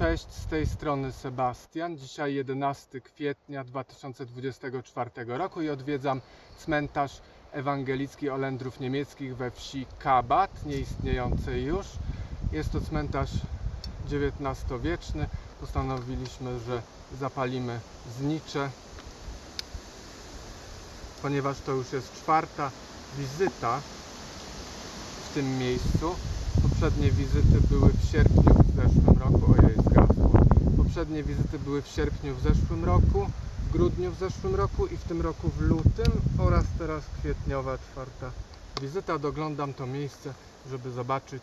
Cześć, z tej strony Sebastian. Dzisiaj 11 kwietnia 2024 roku i odwiedzam cmentarz ewangelicki Olendrów Niemieckich we wsi Kabat, nieistniejącej już. Jest to cmentarz XIX-wieczny. Postanowiliśmy, że zapalimy znicze, ponieważ to już jest czwarta wizyta w tym miejscu. Poprzednie wizyty były w sierpniu w zeszłym roku. Ojej. Poprzednie wizyty były w sierpniu w zeszłym roku, w grudniu w zeszłym roku i w tym roku w lutym oraz teraz kwietniowa czwarta wizyta. Doglądam to miejsce, żeby zobaczyć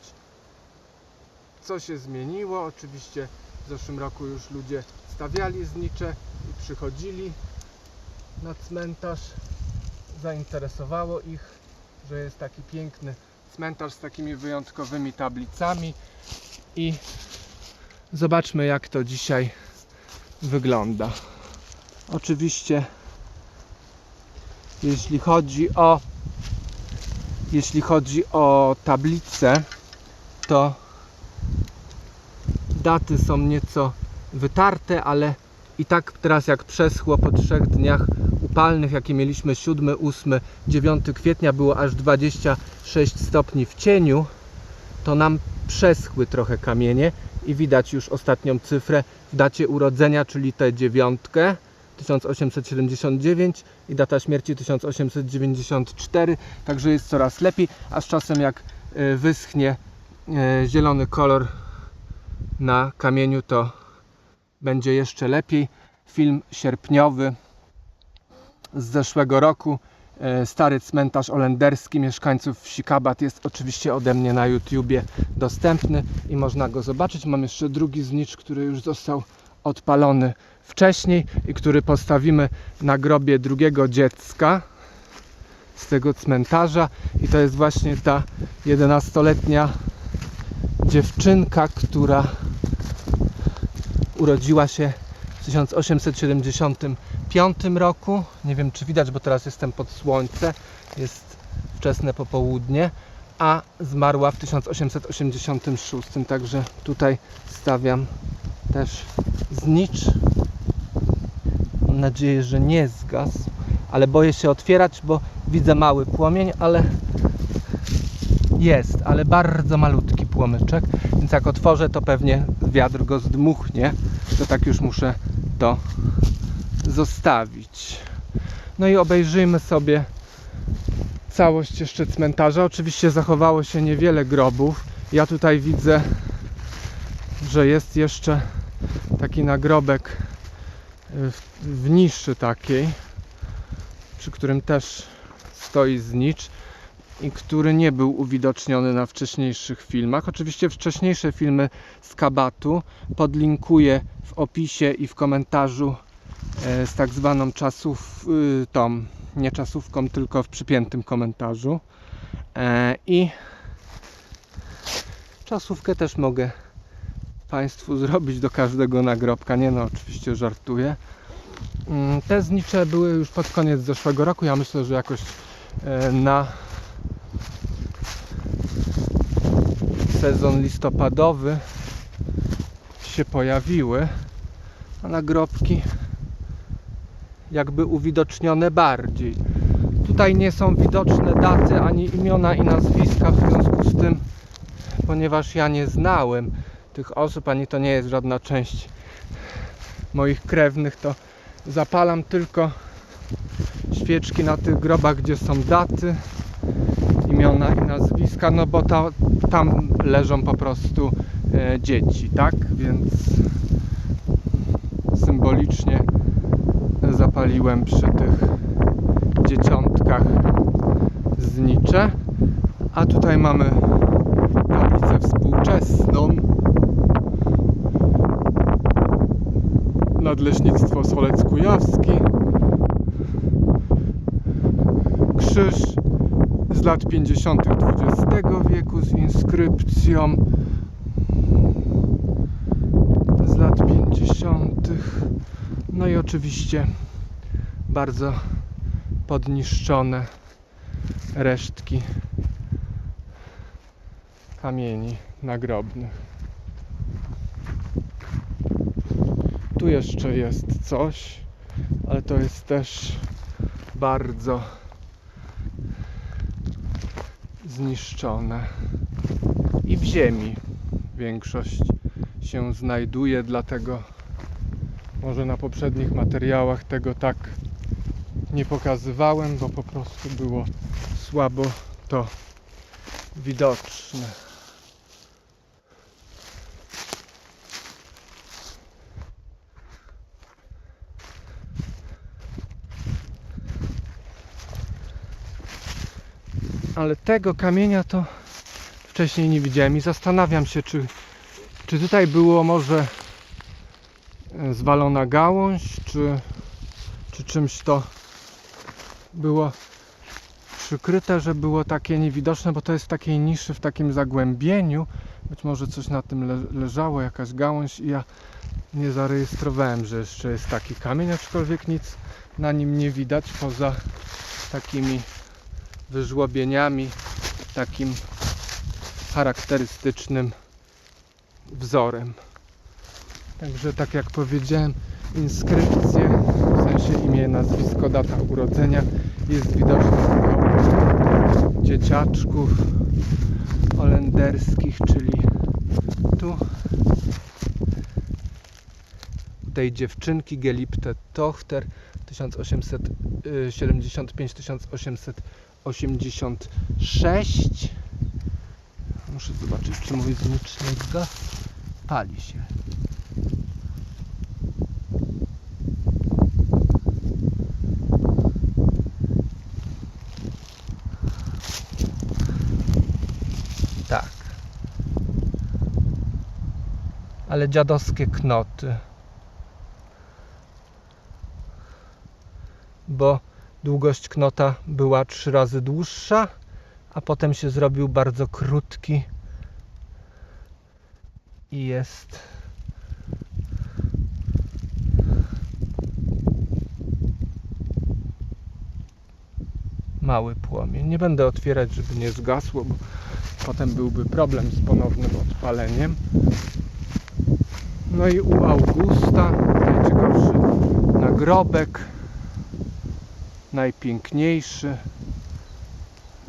co się zmieniło. Oczywiście w zeszłym roku już ludzie stawiali znicze i przychodzili na cmentarz. Zainteresowało ich, że jest taki piękny cmentarz z takimi wyjątkowymi tablicami i zobaczmy jak to dzisiaj wygląda. Oczywiście jeśli chodzi o jeśli chodzi o tablicę to daty są nieco wytarte, ale i tak teraz jak przeschło po trzech dniach upalnych, jakie mieliśmy 7, 8, 9 kwietnia, było aż 26 stopni w cieniu, to nam przeschły trochę kamienie i widać już ostatnią cyfrę w dacie urodzenia, czyli tę dziewiątkę 1879 i data śmierci 1894, także jest coraz lepiej, a z czasem jak e, wyschnie e, zielony kolor na kamieniu, to będzie jeszcze lepiej. Film sierpniowy z zeszłego roku. E, Stary cmentarz olenderski mieszkańców wsi Kabat jest oczywiście ode mnie na YouTubie dostępny i można go zobaczyć. Mam jeszcze drugi znicz, który już został odpalony wcześniej i który postawimy na grobie drugiego dziecka z tego cmentarza i to jest właśnie ta 11-letnia dziewczynka, która urodziła się w 1875 roku. Nie wiem czy widać, bo teraz jestem pod słońce. Jest wczesne popołudnie, a zmarła w 1886. Także tutaj stawiam też znicz. Mam nadzieję, że nie zgasł, ale boję się otwierać, bo widzę mały płomień, ale jest, ale bardzo malutki płomyczek, więc jak otworzę, to pewnie wiatr go zdmuchnie. To tak już muszę to zostawić. No i obejrzyjmy sobie całość jeszcze cmentarza. Oczywiście zachowało się niewiele grobów. Ja tutaj widzę, że jest jeszcze taki nagrobek w, w niszy takiej, przy którym też stoi znicz i który nie był uwidoczniony na wcześniejszych filmach. Oczywiście wcześniejsze filmy z Kabatu podlinkuję w opisie i w komentarzu e, z tak zwaną czasów, y, tą, nie czasówką, tylko w przypiętym komentarzu. E, I czasówkę też mogę Państwu zrobić do każdego nagrobka. Nie no, oczywiście żartuję. Mm, Te znicze były już pod koniec zeszłego roku. Ja myślę, że jakoś e, na sezon listopadowy się pojawiły, a nagrobki jakby uwidocznione bardziej. Tutaj nie są widoczne daty ani imiona i nazwiska, w związku z tym, ponieważ ja nie znałem tych osób, ani to nie jest żadna część moich krewnych, to zapalam tylko świeczki na tych grobach, gdzie są daty, imiona i nazwiska, no bo ta, tam leżą po prostu e, dzieci, tak? Więc symbolicznie zapaliłem przy tych dzieciątkach znicze. A tutaj mamy tablicę współczesną. Nadleśnictwo Solec Kujawski. Krzyż z lat 50. XX wieku z inskrypcją z lat 50. No i oczywiście bardzo podniszczone resztki kamieni nagrobnych. Tu jeszcze jest coś, ale to jest też bardzo zniszczone. I w ziemi większość się znajduje, dlatego może na poprzednich materiałach tego tak nie pokazywałem, bo po prostu było słabo to widoczne. Ale tego kamienia to wcześniej nie widziałem i zastanawiam się, czy, czy tutaj było może e, zwalona gałąź, czy, czy czymś to było przykryte, że było takie niewidoczne, bo to jest w takiej niszy, w takim zagłębieniu. Być może coś na tym le- leżało, jakaś gałąź i ja nie zarejestrowałem, że jeszcze jest taki kamień, aczkolwiek nic na nim nie widać poza takimi wyżłobieniami, takim charakterystycznym wzorem. Także tak jak powiedziałem, inskrypcje, sensie imię, nazwisko, data urodzenia jest widoczna tylko dzieciaczków holenderskich, czyli tu tej dziewczynki Gelipte Tochter y, 1875-1886 Muszę zobaczyć, czy mój znicznik zgasł. Pali się. Ale dziadowskie knoty. Bo długość knota była trzy razy dłuższa, a potem się zrobił bardzo krótki i jest mały płomień. Nie będę otwierać, żeby nie zgasło, bo potem byłby problem z ponownym odpaleniem. No i u Augusta najciekawszy nagrobek, najpiękniejszy.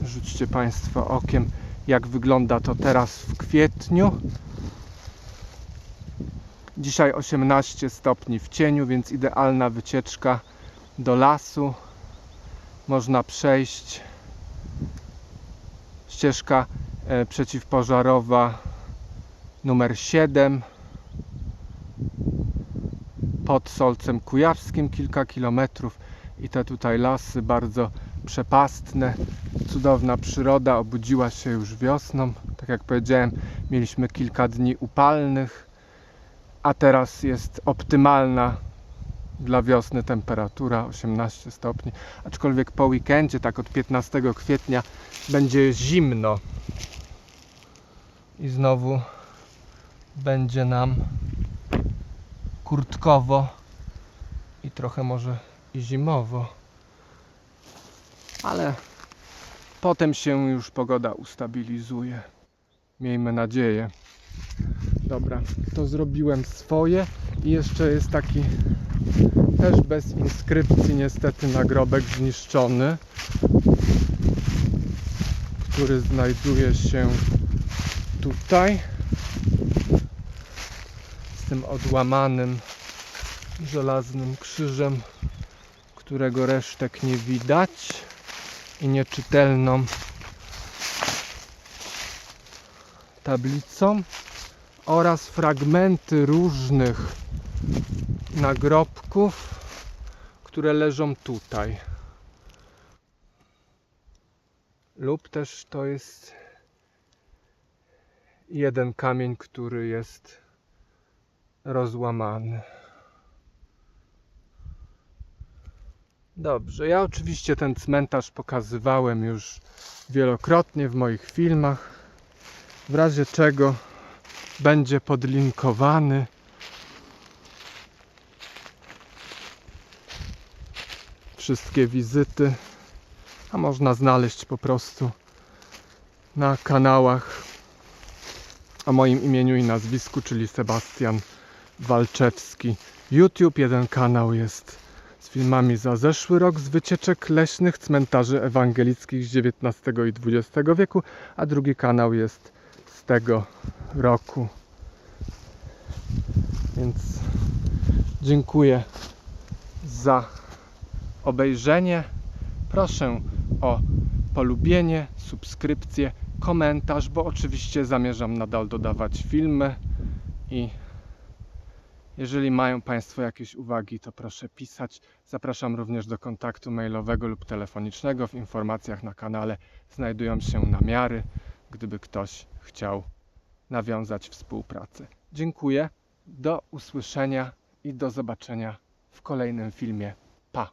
Rzućcie Państwo okiem, jak wygląda to teraz w kwietniu. Dzisiaj 18 stopni w cieniu, więc idealna wycieczka do lasu. Można przejść. Ścieżka e, przeciwpożarowa numer 7 pod Solcem Kujawskim kilka kilometrów i te tutaj lasy bardzo przepastne, cudowna przyroda obudziła się już wiosną. Tak jak powiedziałem, mieliśmy kilka dni upalnych, a teraz jest optymalna dla wiosny temperatura 18 stopni. Aczkolwiek po weekendzie, tak od 15 kwietnia, będzie zimno i znowu będzie nam kurtkowo i trochę może zimowo. Ale potem się już pogoda ustabilizuje. Miejmy nadzieję. Dobra, to zrobiłem swoje i jeszcze jest taki też bez inskrypcji niestety nagrobek zniszczony, który znajduje się tutaj tym odłamanym żelaznym krzyżem, którego resztek nie widać i nieczytelną tablicą oraz fragmenty różnych nagrobków, które leżą tutaj. Lub też to jest jeden kamień, który jest rozłamany. Dobrze, ja oczywiście ten cmentarz pokazywałem już wielokrotnie w moich filmach. W razie czego będzie podlinkowany. Wszystkie wizyty, a można znaleźć po prostu na kanałach o moim imieniu i nazwisku, czyli Sebastian Walczewski. YouTube, jeden kanał jest z filmami za zeszły rok z wycieczek leśnych cmentarzy ewangelickich z XIX i XX wieku, a drugi kanał jest z tego roku. Więc dziękuję za obejrzenie. Proszę o polubienie, subskrypcję, komentarz, bo oczywiście zamierzam nadal dodawać filmy i jeżeli mają Państwo jakieś uwagi, to proszę pisać. Zapraszam również do kontaktu mailowego lub telefonicznego. W informacjach na kanale znajdują się namiary, gdyby ktoś chciał nawiązać współpracę. Dziękuję, do usłyszenia i do zobaczenia w kolejnym filmie. Pa!